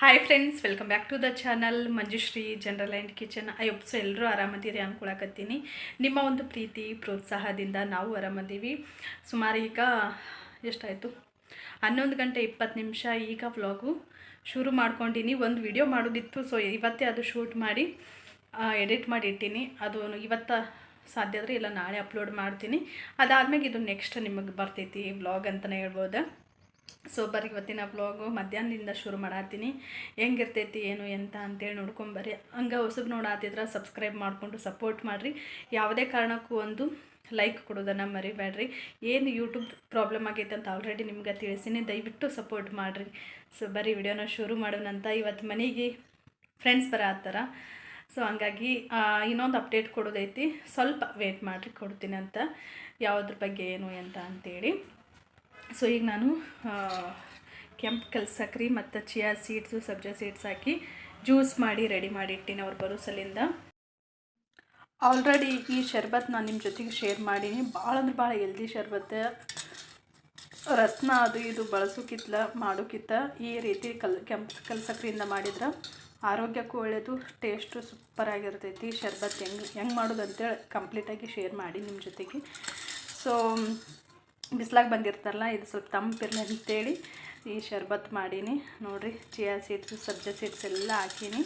Hi friends welcome back to the channel Manjushree general and kitchen I ಒಪ್ಸು ಎಲ್ಲರೂ ಆರಾಮದಿರಿ ಅಂದ್ಕೊಳಕತ್ತೀನಿ ನಿಮ್ಮ ಒಂದು ಪ್ರೀತಿ, ಪ್ರೋತ್ಸಾಹದಿಂದ ನಾವು ಆರಾಮದೀವಿ. ಸುಮಾರು ಈಗ ಎಷ್ಟಾಯಿತು? ಹನ್ನೊಂದು ಗಂಟೆ ಇಪ್ಪತ್ತು ನಿಮಿಷ ಈಗ ವ್ಲಾಗು ಶುರು ಮಾಡ್ಕೊಂಡಿನಿ. ಒಂದು ವಿಡಿಯೋ ಮಾಡೋದಿತ್ತು ಸೊ ಇವತ್ತೇ ಅದು ಶೂಟ್ ಮಾಡಿ ಎಡಿಟ್ ಮಾಡಿ ಇಟ್ಟೀನಿ ಅದು ಇವತ್ತು ಸಾಧ್ಯ ಆದರೆ ಇಲ್ಲ, ನಾಳೆ ಅಪ್ಲೋಡ್ ಮಾಡ್ತೀನಿ. ಅದಾದ್ಮೇಲೆ ಇದು ನೆಕ್ಸ್ಟ್ ನಿಮಗೆ ಬರ್ತೈತಿ ವ್ಲಾಗ್ ಅಂತಲೇ ಹೇಳ್ಬೋದು. ಸೊ ಬರ್ರಿ ಇವತ್ತಿನ ವ್ಲಾಗು ಮಧ್ಯಾಹ್ನದಿಂದ ಶುರು ಮಾಡತ್ತೀನಿ. ಹೆಂಗಿರ್ತೈತಿ, ಏನು, ಎಂತ ಅಂತೇಳಿ ನೋಡ್ಕೊಂಬರ್ರಿ ಹಂಗೆ ಹೊಸಬ್ ನೋಡಾತಿದ್ರೆ ಸಬ್ಸ್ಕ್ರೈಬ್ ಮಾಡಿಕೊಂಡು ಸಪೋರ್ಟ್ ಮಾಡಿರಿ. ಯಾವುದೇ ಕಾರಣಕ್ಕೂ ಒಂದು ಲೈಕ್ ಕೊಡೋದನ್ನು ಮರಿಬೇಡ್ರಿ. ಏನು ಯೂಟ್ಯೂಬ್ ಪ್ರಾಬ್ಲಮ್ ಆಗೈತೆ ಅಂತ ಆಲ್ರೆಡಿ ನಿಮ್ಗೆ ತಿಳಿಸಿನಿ. ದಯವಿಟ್ಟು ಸಪೋರ್ಟ್ ಮಾಡಿರಿ. ಸೊ ಬರೀ ವಿಡಿಯೋನ ಶುರು ಮಾಡೋಣಂತ. ಇವತ್ತು ಮನೆಗೆ ಫ್ರೆಂಡ್ಸ್ ಬರತ್ತಾರ ಸೊ ಹಂಗಾಗಿ ಇನ್ನೊಂದು ಅಪ್ಡೇಟ್ ಕೊಡೋದೈತಿ. ಸ್ವಲ್ಪ ವೇಟ್ ಮಾಡಿರಿ, ಕೊಡ್ತೀನಿ ಅಂತ. ಯಾವುದ್ರ ಬಗ್ಗೆ ಏನು ಅಂತ ಅಂತೇಳಿ. ಸೊ ಈಗ ನಾನು ಕೆಂಪು ಕಲ್ಸಕ್ರಿ ಮತ್ತು ಚಿಯಾ ಸೀಡ್ಸು ಸಬ್ಜಾ ಸೀಡ್ಸ್ ಹಾಕಿ ಜ್ಯೂಸ್ ಮಾಡಿ ರೆಡಿ ಮಾಡಿ ಇಟ್ಟಿನಿ ಅವ್ರು ಬರೋ ಸಲಿಂದ. ಆಲ್ರೆಡಿ ಈ ಶರ್ಬತ್ ನಾನು ನಿಮ್ಮ ಜೊತೆಗೆ ಶೇರ್ ಮಾಡೀನಿ. ಭಾಳ ಅಂದ್ರೆ ಭಾಳ ಹೆಲ್ದಿ ಶರ್ಬತ್. ರಸ್ನ ಅದು ಇದು ಬಳಸೋಕ್ಕಿತ್ಲ ಮಾಡೋಕಿತ್ತ ಈ ರೀತಿ ಕಲ್, ಕೆಂಪು ಕಲ್ಸಕ್ರಿಯಿಂದ ಮಾಡಿದ್ರೆ ಆರೋಗ್ಯಕ್ಕೂ ಒಳ್ಳೆಯದು ಟೇಸ್ಟು ಸೂಪರಾಗಿರ್ತೈತಿ ಶರ್ಬತ್ ಹೆಂಗೆ ಹೆಂಗೆ ಮಾಡೋದು ಅಂತೇಳಿ ಕಂಪ್ಲೀಟಾಗಿ ಶೇರ್ ಮಾಡಿ ನಿಮ್ಮ ಜೊತೆಗೆ. ಸೊ ಬಿಸ್ಲಾಗಿ ಬಂದಿರ್ತಾರಲ್ಲ, ಇದು ಸ್ವಲ್ಪ ತಂಪಿರಲಿ ಅಂತೇಳಿ ಈ ಶರ್ಬತ್ ಮಾಡೀನಿ. ನೋಡಿರಿ ಚಿಯಾ ಸೀಡ್ಸು ಸಬ್ಜಾ ಸೀಡ್ಸ್ ಎಲ್ಲ ಹಾಕೀನಿ.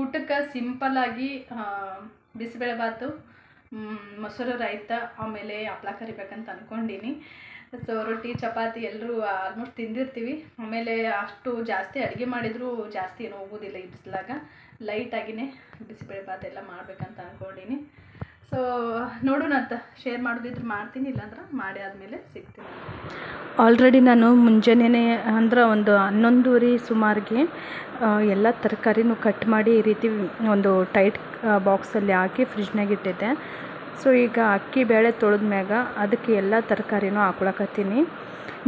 ಊಟಕ್ಕೆ ಸಿಂಪಲ್ಲಾಗಿ ಬಿಸಿಬೇಳೆಬಾತು ಮೊಸರು, ರೈತ, ಆಮೇಲೆ ಹಪ್ಳ ಕರಿಬೇಕಂತ ಅಂದ್ಕೊಂಡೀನಿ ಸೊ ರೊಟ್ಟಿ, ಚಪಾತಿ ಎಲ್ಲರೂ ಆಲ್ಮೋಸ್ಟ್ ತಿಂದಿರ್ತೀವಿ. ಆಮೇಲೆ ಅಷ್ಟು ಜಾಸ್ತಿ ಅಡುಗೆ ಮಾಡಿದರೂ ಜಾಸ್ತಿ ಏನು ಹೋಗೋದಿಲ್ಲ ಈ ಬಿಸಿಲಾಗ. ಲೈಟಾಗಿನೇ ಬಿಸಿಬೇಳೆಬಾತ್ ಎಲ್ಲ ಮಾಡಬೇಕಂತ ಅಂದ್ಕೊಂಡಿನಿ ಸೊ ನೋಡೋಣ ಅಂತ. ಶೇರ್ ಮಾಡೋದಿದ್ರೆ ಮಾಡ್ತೀನಿ, ಇಲ್ಲಾಂದ್ರೆ ಮಾಡಿ ಆದಮೇಲೆ ಸಿಗ್ತೀನಿ. ಆಲ್ರೆಡಿ ನಾನು ಮುಂಜಾನೆ ಅಂದ್ರೆ ಒಂದು ಹನ್ನೊಂದುವರೆ ಸುಮಾರಿಗೆ ಎಲ್ಲ ತರಕಾರಿನೂ ಕಟ್ ಮಾಡಿ ಈ ರೀತಿ ಒಂದು ಟೈಟ್ ಬಾಕ್ಸಲ್ಲಿ ಹಾಕಿ ಫ್ರಿಜ್ನಾಗ ಇಟ್ಟಿದ್ದೆ. ಸೊ ಈಗ ಅಕ್ಕಿ ಬೇಳೆ ತೊಳೆದ ಮ್ಯಾಗ ಅದಕ್ಕೆ ಎಲ್ಲ ತರಕಾರಿನೂ ಹಾಕೊಳಕತ್ತೀನಿ.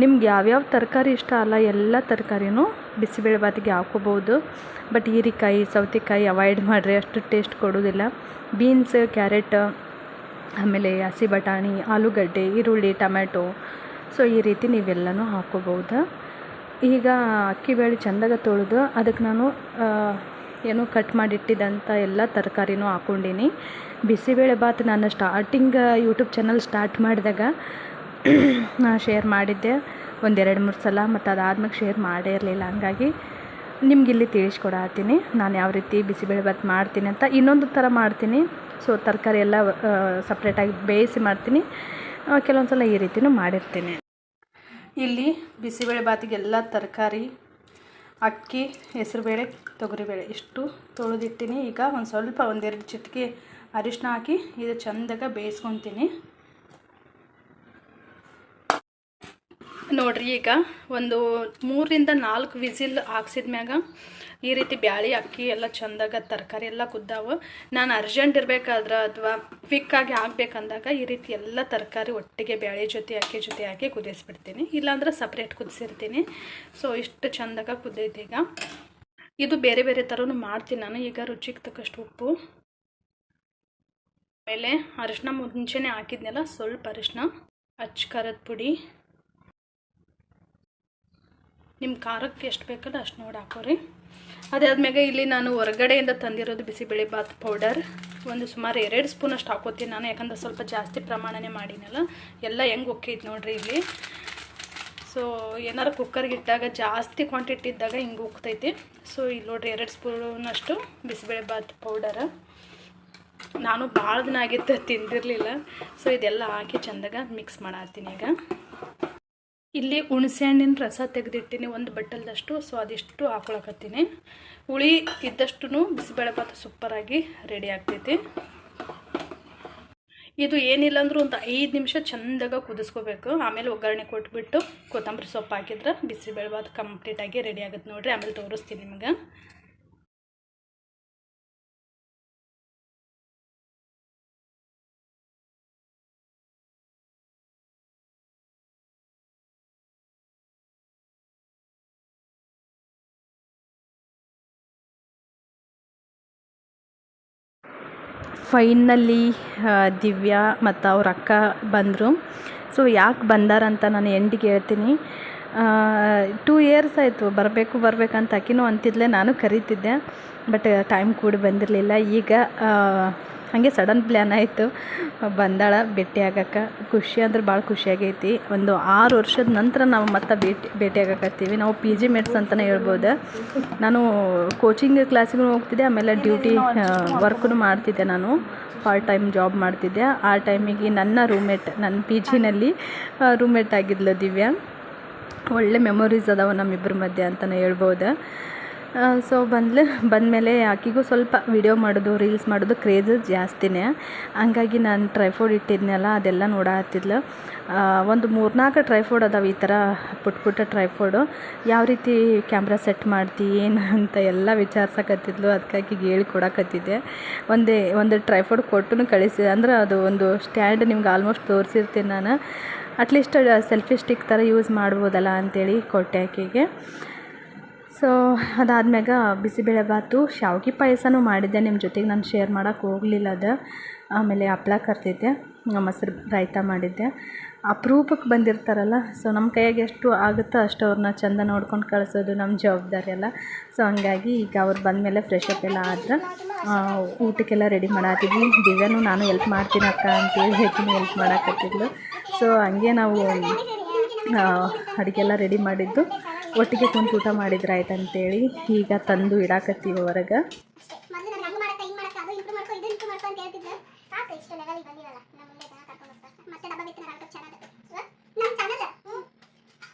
ನಿಮ್ಗೆ ಯಾವ್ಯಾವ ತರಕಾರಿ ಇಷ್ಟ ಅಲ್ಲ ಎಲ್ಲ ತರಕಾರಿನೂ ಬಿಸಿಬೇಳೆ ಬಾತಿಗೆ ಬಟ್ ಹೀರಿಕಾಯಿ, ಸೌತೆಕಾಯಿ ಅವಾಯ್ಡ್ ಮಾಡಿರಿ, ಅಷ್ಟು ಟೇಸ್ಟ್ ಕೊಡೋದಿಲ್ಲ. ಬೀನ್ಸ್ ಕ್ಯಾರೆಟ್ ಆಮೇಲೆ ಹಸಿ ಬಟಾಣಿ, ಆಲೂಗಡ್ಡೆ, ಈರುಳ್ಳಿ, ಟೊಮ್ಯಾಟೊ. ಸೊ ಈ ರೀತಿ ನೀವೆಲ್ಲನೂ ಹಾಕೋಬೋದು ಈಗ ಅಕ್ಕಿ ಬೇಳೆ ಚೆಂದಾಗ ತೊಳೆದು ಅದಕ್ಕೆ ನಾನು ಏನು ಕಟ್ ಮಾಡಿಟ್ಟಿದ್ದಂಥ ಎಲ್ಲ ತರಕಾರಿನೂ ಹಾಕ್ಕೊಂಡೀನಿ ಬಿಸಿಬೇಳೆ ಬಾತ್ ನಾನು ಸ್ಟಾರ್ಟಿಂಗ್ ಯೂಟ್ಯೂಬ್ ಚಾನಲ್ ಸ್ಟಾರ್ಟ್ ಮಾಡಿದಾಗ ಶೇರ್ ಮಾಡಿದ್ದೆ. ಒಂದೆರಡು ಮೂರು ಸಲ ಮತ್ತು ಅದಾದ್ಮೇಲೆ ಶೇರ್ ಮಾಡೇ ಇರಲಿಲ್ಲ. ಹಂಗಾಗಿ ನಿಮ್ಗೆ ಇಲ್ಲಿ ತಿಳಿಸ್ಕೊಡತ್ತೀನಿ ನಾನು ಯಾವ ರೀತಿ ಬಿಸಿಬೇಳೆ ಬಾತ್ ಮಾಡ್ತೀನಿ ಅಂತ ಇನ್ನೊಂದು ಥರ ಮಾಡ್ತೀನಿ. ಸೊ ತರಕಾರಿ ಎಲ್ಲ ಸಪ್ರೇಟಾಗಿ ಬೇಯಿಸಿ ಮಾಡ್ತೀನಿ. ಕೆಲವೊಂದು ಸಲ ಈ ರೀತಿಯೂ ಮಾಡಿರ್ತೀನಿ. ಇಲ್ಲಿ ಬಿಸಿಬೇಳೆ ಭಾತಿಗೆಲ್ಲ ತರಕಾರಿ ಅಕ್ಕಿ, ಹೆಸರುಬೇಳೆ, ತೊಗರಿಬೇಳೆ ಇಷ್ಟು ತೊಳೆದಿಟ್ಟಿನಿ. ಈಗ ಒಂದು ಸ್ವಲ್ಪ ಒಂದೆರಡು ಚಿಟಿಕೆ ಅರಿಶಿನ ಹಾಕಿ ಇದು ಚೆಂದಾಗ ಬೇಯಿಸ್ಕೊತೀನಿ. ನೋಡ್ರಿ ಈಗ ಒಂದು ಮೂರರಿಂದ ನಾಲ್ಕು ವಿಸಿಲ್ ಹಾಕ್ಸಿದ ಮ್ಯಾಗ ಈ ರೀತಿ ಬ್ಯಾಳಿ ಅಕ್ಕಿ ಎಲ್ಲ ಚಂದಾಗ ತರಕಾರಿ ಎಲ್ಲ ಕುದ್ದಾವು. ನಾನು ಅರ್ಜೆಂಟ್ ಇರಬೇಕಾದ್ರೆ ಅಥವಾ ಕ್ವಿಕ್ಕಾಗಿ ಹಾಕ್ಬೇಕಂದಾಗ ಈ ರೀತಿ ಎಲ್ಲ ತರಕಾರಿ ಒಟ್ಟಿಗೆ ಬ್ಯಾಳಿ ಜೊತೆ, ಅಕ್ಕಿ ಜೊತೆ ಹಾಕಿ ಕುದಿಸ್ಬಿಡ್ತೀನಿ. ಇಲ್ಲಾಂದ್ರೆ ಸಪ್ರೇಟ್ ಕುದಿಸಿರ್ತೀನಿ. ಸೊ ಇಷ್ಟು ಚಂದಾಗ ಕುದೈತಿ ಈಗ. ಇದು ಬೇರೆ ಬೇರೆ ಥರನೂ ಮಾಡ್ತೀನಿ ನಾನು. ಈಗ ರುಚಿಗೆ ತಕ್ಕಷ್ಟು ಉಪ್ಪು, ಆಮೇಲೆ ಅರಿಶಿನ ಮುಂಚೆನೇ ಹಾಕಿದ್ನೆಲ್ಲ, ಸ್ವಲ್ಪ ಅರಿಶಿನ ಅಚ್ಚ ಖಾರದ ಪುಡಿ ನಿಮ್ಮ ಖಾರಕ್ಕೆ ಎಷ್ಟು ಬೇಕಲ್ಲ ಅಷ್ಟು ನೋಡಿ ಹಾಕೋರಿ. ಅದಾದ್ಮೇಲೆ ಇಲ್ಲಿ ನಾನು ಹೊರಗಡೆಯಿಂದ ತಂದಿರೋದು ಬಿಸಿಬೇಳೆ ಬಾತ್ ಪೌಡರ್ ಒಂದು ಸುಮಾರು ಎರಡು ಸ್ಪೂನ್ ಅಷ್ಟು ಹಾಕೋತೀನಿ ನಾನು, ಯಾಕಂದ್ರೆ ಸ್ವಲ್ಪ ಜಾಸ್ತಿ ಪ್ರಮಾಣನೇ ಮಾಡಿನಲ್ಲ, ಎಲ್ಲ ಹೆಂಗೆ ಉಕ್ಕೈತೆ ನೋಡ್ರಿ ಇಲ್ಲಿ. ಸೊ ಏನಾರು ಕುಕ್ಕರ್ಗೆ ಇಟ್ಟಾಗ ಜಾಸ್ತಿ ಕ್ವಾಂಟಿಟಿ ಇದ್ದಾಗ ಹಿಂಗೆ ಉಕ್ತೈತಿ. ಸೊ ಇಲ್ಲಿ ನೋಡ್ರಿ ಎರಡು ಸ್ಪೂನಷ್ಟು ಬಿಸಿಬೇಳೆ ಬಾತ್ ಪೌಡರ್ ನಾನು ಭಾಳ ದಿನ ಆಗಿತ್ತು ತಿಂದಿರಲಿಲ್ಲ. ಸೊ ಇದೆಲ್ಲ ಹಾಕಿ ಚೆಂದಾಗ ಮಿಕ್ಸ್ ಮಾಡತ್ತೀನಿ ಈಗ. ಇಲ್ಲಿ ಹುಣಸೆ ಹಣ್ಣಿನ ರಸ ತೆಗೆದಿಟ್ಟಿನಿ, ಒಂದು ಬಟ್ಟಲ್ದಷ್ಟು, ಸೊ ಅದಿಷ್ಟು ಹಾಕೊಳಕತ್ತೀನಿ. ಹುಳಿ ಇದ್ದಷ್ಟು ಬಿಸಿಬೇಳೆಭಾತ ಸೂಪರಾಗಿ ರೆಡಿ ಆಗ್ತೈತಿ. ಇದು ಏನಿಲ್ಲ ಅಂದರೂ ಒಂದು ಐದು ನಿಮಿಷ ಚೆಂದಾಗ ಕುದಿಸ್ಕೋಬೇಕು. ಆಮೇಲೆ ಒಗ್ಗರಣೆ ಕೊಟ್ಬಿಟ್ಟು ಕೊತ್ತಂಬರಿ ಸೊಪ್ಪು ಹಾಕಿದ್ರೆ ಬಿಸಿಬೇಳೆಭಾತ ಕಂಪ್ಲೀಟಾಗಿ ರೆಡಿ ಆಗುತ್ತೆ ನೋಡಿರಿ. ಆಮೇಲೆ ತೋರಿಸ್ತೀನಿ ನಿಮ್ಗೆ. ಫೈನಲ್ಲಿ ದಿವ್ಯಾ ಮತ್ತು ಅವ್ರ ಅಕ್ಕ ಬಂದರು. ಸೊ ಯಾಕೆ ಬಂದಾರಂತ ನಾನು ಎಂಡಿಗೆ ಹೇಳ್ತೀನಿ. ಟೂ ಇಯರ್ಸ್ ಆಯಿತು, ಬರಬೇಕು, ಬರಬೇಕಂತ ಆಕಿನೂ ಅಂತಿದ್ಲೆ ನಾನು ಕರೀತಿದ್ದೆ ಬಟ್ ಟೈಮ್ ಕೂಡ ಬಂದಿರಲಿಲ್ಲ. ಈಗ ಹಾಗೆ ಸಡನ್ ಪ್ಲ್ಯಾನ್ ಆಯಿತು. ಬಂದಾಳ, ಭೇಟಿ ಆಗಕ್ಕೆ. ಖುಷಿ ಅಂದ್ರೆ ಭಾಳ ಖುಷಿಯಾಗೈತಿ ಒಂದು ಆರು ವರ್ಷದ ನಂತರ ನಾವು ಮತ್ತೆ ಭೇಟಿ ಭೇಟಿ ಆಗಕತ್ತೀವಿ. ನಾವು ಪಿ ಜಿ ಮೇಟ್ಸ್ ಅಂತಲೇ ಹೇಳ್ಬೋದು. ನಾನು ಕೋಚಿಂಗ್ ಕ್ಲಾಸಿಗೂ ಹೋಗ್ತಿದ್ದೆ, ಆಮೇಲೆ ಡ್ಯೂಟಿ ವರ್ಕ್ನು ಮಾಡ್ತಿದ್ದೆ ನಾನು. ಪಾರ್ಟ್ ಟೈಮ್ ಜಾಬ್ ಮಾಡ್ತಿದ್ದೆ. ಆ ಟೈಮಿಗೆ ನನ್ನ ರೂಮೇಟ್ ನನ್ನ ಪಿ ಜಿನಲ್ಲಿ ರೂಮೇಟ್ ಆಗಿದ್ಲು ದಿವ್ಯಾ. ಒಳ್ಳೆ ಮೆಮೊರೀಸ್ ಅದಾವೆ ನಮ್ಮಿಬ್ಬರ ಮಧ್ಯೆ ಅಂತಲೇ ಹೇಳ್ಬೋದು. ಸೊ ಬಂದ್ಲು, ಬಂದಮೇಲೆ ಆಕಿಗೂ ಸ್ವಲ್ಪ ವಿಡಿಯೋ ಮಾಡೋದು ರೀಲ್ಸ್ ಮಾಡೋದು ಕ್ರೇಜ್ ಜಾಸ್ತಿನೇ. ಹಂಗಾಗಿ ನಾನು ಟ್ರೈಫೋಡ್ ಇಟ್ಟಿದ್ನಲ್ಲ, ಅದೆಲ್ಲ ನೋಡತ್ತಿದ್ಲು ಒಂದು ಮೂರ್ನಾಲ್ಕು ಟ್ರೈಫೋಡ್ ಅದಾವೆ ಈ ಥರ ಪುಟ್ಟ ಪುಟ್ಟ ಟ್ರೈಫೋಡು ಯಾವ ರೀತಿ ಕ್ಯಾಮ್ರಾ ಸೆಟ್ ಮಾಡ್ತಿ, ಏನು ಅಂತ ಎಲ್ಲ ವಿಚಾರಿಸಕತ್ತಿದ್ಲು ಅದಕ್ಕಾಗಿ ಹೇಳಿ ಕೊಡಕತ್ತಿದ್ದೆ. ಒಂದೇ, ಒಂದು ಟ್ರೈಫೋಡ್ ಕೊಟ್ಟು ಕಳಿಸಿದೆ ಅಂದ್ರೆ ಅದು ಒಂದು ಸ್ಟ್ಯಾಂಡ್ ನಿಮ್ಗೆ ಆಲ್ಮೋಸ್ಟ್ ತೋರಿಸಿರ್ತೀನಿ ನಾನು. ಅಟ್ಲೀಸ್ಟ್ ಸೆಲ್ಫಿ ಸ್ಟಿಕ್ ಥರ ಯೂಸ್ ಮಾಡ್ಬೋದಲ್ಲ ಅಂಥೇಳಿ ಕೊಟ್ಟೆ ಆಕೆಗೆ. ಸೊ ಅದಾದ್ಮ್ಯಾಗ ಬಿಸಿಬೇಳೆಬಾತು ಶಾವಿಗೆ ಪಾಯಸನೂ ಮಾಡಿದ್ದೆ. ನಿಮ್ಮ ಜೊತೆಗೆ ನಾನು ಶೇರ್ ಮಾಡೋಕ್ಕೆ ಹೋಗಲಿಲ್ಲ ಅದು. ಆಮೇಲೆ ಹಪ್ಳ ಕರ್ತಿದ್ದೆ ಮೊಸರು ರಾಯ್ತ ಮಾಡಿದ್ದೆ. ಅಪರೂಪಕ್ಕೆ ಬಂದಿರ್ತಾರಲ್ಲ ಸೊ ನಮ್ಮ ಕೈಯಾಗೆ ಎಷ್ಟು ಆಗುತ್ತೋ ಅಷ್ಟು ಅವ್ರನ್ನ ಚಂದ ನೋಡ್ಕೊಂಡು ಕಳಿಸೋದು ನಮ್ಮ ಜವಾಬ್ದಾರಿ ಅಲ್ಲ. ಸೊ ಹಂಗಾಗಿ ಈಗ ಅವ್ರು ಬಂದಮೇಲೆ ಫ್ರೆಶ್ ಅಪ್ ಎಲ್ಲ ಆದ್ರೆ ಊಟಕ್ಕೆಲ್ಲ ರೆಡಿ ಮಾಡಾತಿದ್ವಿ. ದಿವ್ಯಾನು ನಾನು ಎಲ್ಪ್ ಮಾಡ್ತೀನಿ ಅಕ್ಕ ಅಂತೇಳಿ ಹೇಳ್ತೀನಿ ಎಲ್ಪ್ ಮಾಡಕತ್ತಿದ್ಲು. ಸೊ, ಹಂಗೆ ನಾವು ಅಡುಗೆಲ್ಲ ರೆಡಿ ಮಾಡಿದ್ದು. ಒಟ್ಟಿಗೆ ಕುಂತು ಊಟ ಮಾಡಿದ್ರೆ ಆಯ್ತು ಅಂತೇಳಿ ಈಗ ತಂದು ಇಡಾಕತ್ತೀವಿ ಹೊರಗೆ ಹಂಗೆ ಮಾಡಕ್ಕ ಹಿಂಗೆ ಮಾಡಕ್ಕ ಅದು ಇಂಪ್ರೂವ್ ಮಾಡ್ಕೊ ಇದು ಇಂಪ್ರೂವ್ ಮಾಡ್ಕೊ ಅಂತ ಹೇಳ್ತಿದ್ದೆ ಸಾಕು ಇಷ್ಟು ಲೆವೆಲಿಗೆ ಬಂದಿರಲ್ಲ ನಮ್ಮ ಮುಂದೆ ಜನ ಕರ್ಕೊಂಡು ಹೋಗ್ತಾ ಮತ್ತೆ ಡಬ್ಬ ಬಿತ್ತಿನ ನಾಲ್ಕು ಚಾನಲ್ ನಮ್ಮ ಚಾನಲ್ ಹ್ಞೂ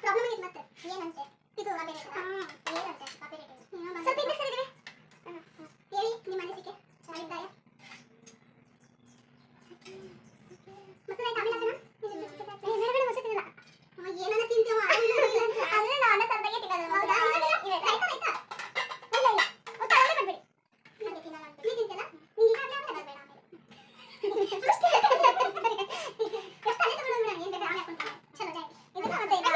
ಪ್ರಾಬ್ಲಮ್ ಆಗಿತ್ತು ಮತ್ತೆ ಏನಂತೆ ಇದು ಕಾಪಿ ರೇಟ್ ಹ್ಞೂ ಏನಂತೆ ಕಾಪಿ ರೇಟ್ ಸ್ವಲ್ಪ ಹಿಂದೆ ಸರಿದ್ರೆ ಹೇಳಿ ನಿಮ್ಮ ಅನಿಸಿಕೆ ಚೆನ್ನಾಗಿದ್ದಾರೆ ಮೊಸರು ಆಯ್ತು ಆಮೇಲೆ ಅದನ್ನ ಮೇಲ್ಗಡೆ ಮೊಸರು ತಿನ್ನಲ್ಲ ಏನನ್ನ ತಿಂತೀವ ಅಂದ್ರೆ ನಾನು ಅನ್ನ ಸಾರ್ದಾಗೆ ತಿನ್ನೋದು ಹೌದಾ ಆಯ್ತಾ ಆಯ್ತಾ ಇಲ್ಲ ಇಲ್ಲ ಒಟ್ಟು ಅಲ್ಲೇ ಮಾಡ್ಬೇಡಿ ನನಗೆ ತಿನ್ನಲ್ಲ ಅಂತ ನೀ ತಿಂತಿಲ್ಲ ನಿಂಗೆ ಈಗ ಆಮೇಲೆ ಬೇಡ ಆಮೇಲೆ ಎಷ್ಟು ಅಲ್ಲೇ ತಗೊಂಡು ಬಿಡೋಣ ಏನು ಬೇಕಾದ್ರೆ ಆಮೇಲೆ ಹಾಕೊಂತೀನಿ ಚಲೋ ಜಾಯ್ ಇದನ್ನ ಮತ್ತೆ ಈಗ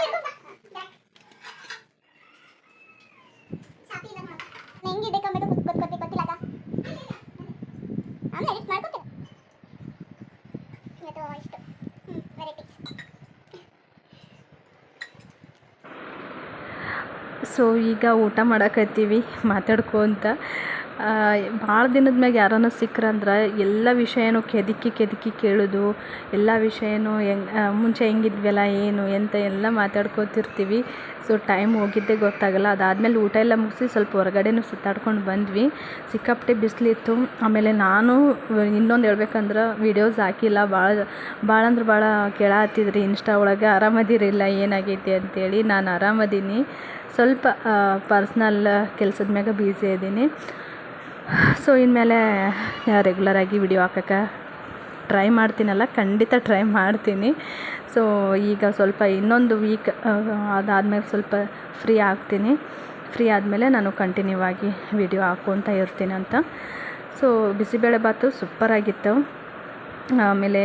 ಸಾಪಿ ಇಲ್ಲ ನೋಡು ಹೆಂಗೆ ಬೇಕಂಬೇಕು ಗೊತ್ತಿ ಗೊತ್ತಿಲ್ಲ ಅದ ಆಮೇಲೆ ಎಡಿಟ್ ಮಾಡ್ಕೊತೀನಿ ಇವತ್ತು ಇಷ್ಟು ಹ್ಞೂ ವೆರೈಟಿ ಸೊ ಈಗ ಊಟ ಮಾಡಕತ್ತೀವಿ ಮಾತಾಡ್ಕೊಂತ ಭಾಳ ದಿನದ ಮ್ಯಾಗ ಯಾರನ್ನ ಸಿಕ್ರಂದ್ರೆ ಎಲ್ಲ ವಿಷಯನೂ ಕೆದಕಿ ಕೆದಕಿ ಕೇಳೋದು, ಎಲ್ಲ ವಿಷಯನೂ ಹೆಂಗ್ ಮುಂಚೆ ಹೆಂಗಿದ್ವಲ್ಲ, ಏನು, ಎಂತ ಎಲ್ಲ ಮಾತಾಡ್ಕೋತಿರ್ತೀವಿ. ಸೊ ಟೈಮ್ ಹೋಗಿದ್ದೇ ಗೊತ್ತಾಗಲ್ಲ. ಅದಾದಮೇಲೆ ಊಟ ಎಲ್ಲ ಮುಗಿಸಿ ಸ್ವಲ್ಪ ಹೊರಗಡೆನೂ ಸುತ್ತಾಡ್ಕೊಂಡು ಬಂದ್ವಿ. ಸಿಕ್ಕಾಪಟ್ಟೆ ಬಿಸಿಲಿತ್ತು ಆಮೇಲೆ ನಾನು ಇನ್ನೊಂದು ಹೇಳ್ಬೇಕಂದ್ರೆ ವೀಡಿಯೋಸ್ ಹಾಕಿಲ್ಲ. ಭಾಳ ಭಾಳ ಅಂದ್ರೆ ಭಾಳ ಕೇಳಾತ್ತಿದ್ರಿ ಇನ್ಸ್ಟಾ ಒಳಗೆ ಆರಾಮದಿರಿಲ್ಲ, ಏನಾಗೈತಿ? ಅಂತೇಳಿ ನಾನು ಆರಾಮದೀನಿ. ಸ್ವಲ್ಪ ಪರ್ಸ್ನಲ್ ಕೆಲಸದ ಮ್ಯಾಗ ಬ್ಯುಸಿ ಇದ್ದೀನಿ ಸೊ ಇನ್ಮೇಲೆ ರೆಗ್ಯುಲರಾಗಿ ವಿಡಿಯೋ ಹಾಕಕ್ಕೆ ಟ್ರೈ ಮಾಡ್ತೀನಲ್ಲ, ಖಂಡಿತ ಟ್ರೈ ಮಾಡ್ತೀನಿ. ಸೊ ಈಗ ಸ್ವಲ್ಪ ಇನ್ನೊಂದು ವೀಕ್ ಅದಾದಮೇಲೆ ಸ್ವಲ್ಪ ಫ್ರೀ ಆಗ್ತೀನಿ. ಫ್ರೀ ಆದಮೇಲೆ ನಾನು ಕಂಟಿನ್ಯೂ ಆಗಿ ವಿಡಿಯೋ ಹಾಕ್ಕೊತ ಇರ್ತೀನಿ ಅಂತ. ಸೊ ಬಿಸಿಬೇಳೆಬಾತು ಸೂಪರಾಗಿತ್ತು ಆಮೇಲೆ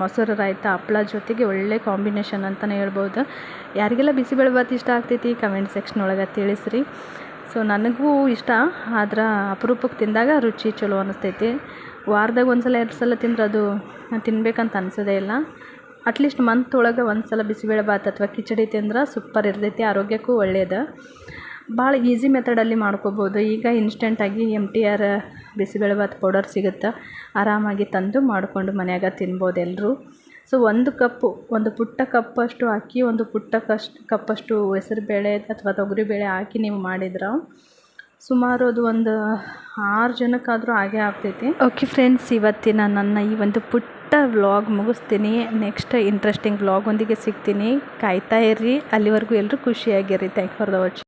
ಮೊಸರು, ರಾಯ್ತ ಹಪ್ಪಳ ಜೊತೆಗೆ ಒಳ್ಳೆ ಕಾಂಬಿನೇಷನ್ ಅಂತಲೇ ಹೇಳ್ಬೋದು. ಯಾರಿಗೆಲ್ಲ ಬಿಸಿಬೇಳೆಬಾತು ಇಷ್ಟ ಆಗ್ತೈತಿ ಕಮೆಂಟ್ ಸೆಕ್ಷನ್ ಒಳಗೆ ತಿಳಿಸ್ರಿ. ಸೊ ನನಗೂ ಇಷ್ಟ. ಆದ್ರೆ ಅಪರೂಪಕ್ಕೆ ತಿಂದಾಗ ರುಚಿ ಚಲೋ ಅನಿಸ್ತೈತಿ. ವಾರದಾಗ ಒಂದು ಸಲ ಎರಡು ಸಲ ತಿಂದ್ರೆ ಅದು ತಿನ್ಬೇಕಂತ ಅನ್ಸೋದೇ ಇಲ್ಲ. ಅಟ್ಲೀಸ್ಟ್ ಮಂತ್ ಒಳಗೆ ಒಂದು ಸಲ ಬಿಸಿಬೇಳೆಭಾತ್ ಅಥವಾ ಕಿಚಡಿ ತಿಂದ್ರೆ ಸೂಪರ್ ಇರ್ತೈತಿ, ಆರೋಗ್ಯಕ್ಕೂ ಒಳ್ಳೆಯದು ಭಾಳ ಈಸಿ ಮೆಥಡಲ್ಲಿ ಮಾಡ್ಕೋಬೋದು. ಈಗ ಇನ್ಸ್ಟೆಂಟಾಗಿ M T R bisi bele bath powder ಸಿಗುತ್ತೆ. ಆರಾಮಾಗಿ ತಂದು ಮಾಡಿಕೊಂಡು ಮನ್ಯಾಗ ತಿನ್ಬೋದು ಎಲ್ಲರೂ ಸೊ ಒಂದು ಕಪ್ಪು, ಒಂದು ಪುಟ್ಟ ಕಪ್ಪಷ್ಟು ಅಕ್ಕಿ ಒಂದು ಪುಟ್ಟ ಕಷ್ಟು, ಕಪ್ಪಷ್ಟು ಹೆಸರುಬೇಳೆ ಅಥವಾ ತೊಗರಿಬೇಳೆ ಹಾಕಿ ನೀವು ಮಾಡಿದ್ರೆ ಸುಮಾರು ಅದು ಒಂದು ಆರು ಜನಕ್ಕಾದರೂ ಹಾಗೆ ಆಗ್ತೈತಿ. ಓಕೆ ಫ್ರೆಂಡ್ಸ್ ಇವತ್ತಿನ ನನ್ನ ಈ ಒಂದು ಪುಟ್ಟ ವ್ಲಾಗ್ ಮುಗಿಸ್ತೀನಿ. ನೆಕ್ಸ್ಟ್ ಇಂಟ್ರೆಸ್ಟಿಂಗ್ ವ್ಲಾಗ್ ಒಂದಿಗೆ ಸಿಗ್ತೀನಿ. ಕಾಯ್ತಾ ಇರ್ರಿ. ಅಲ್ಲಿವರೆಗೂ ಎಲ್ಲರೂ ಖುಷಿಯಾಗಿರ್ರಿ ಥ್ಯಾಂಕ್ ಫಾರ್ ದ ವಾಚ್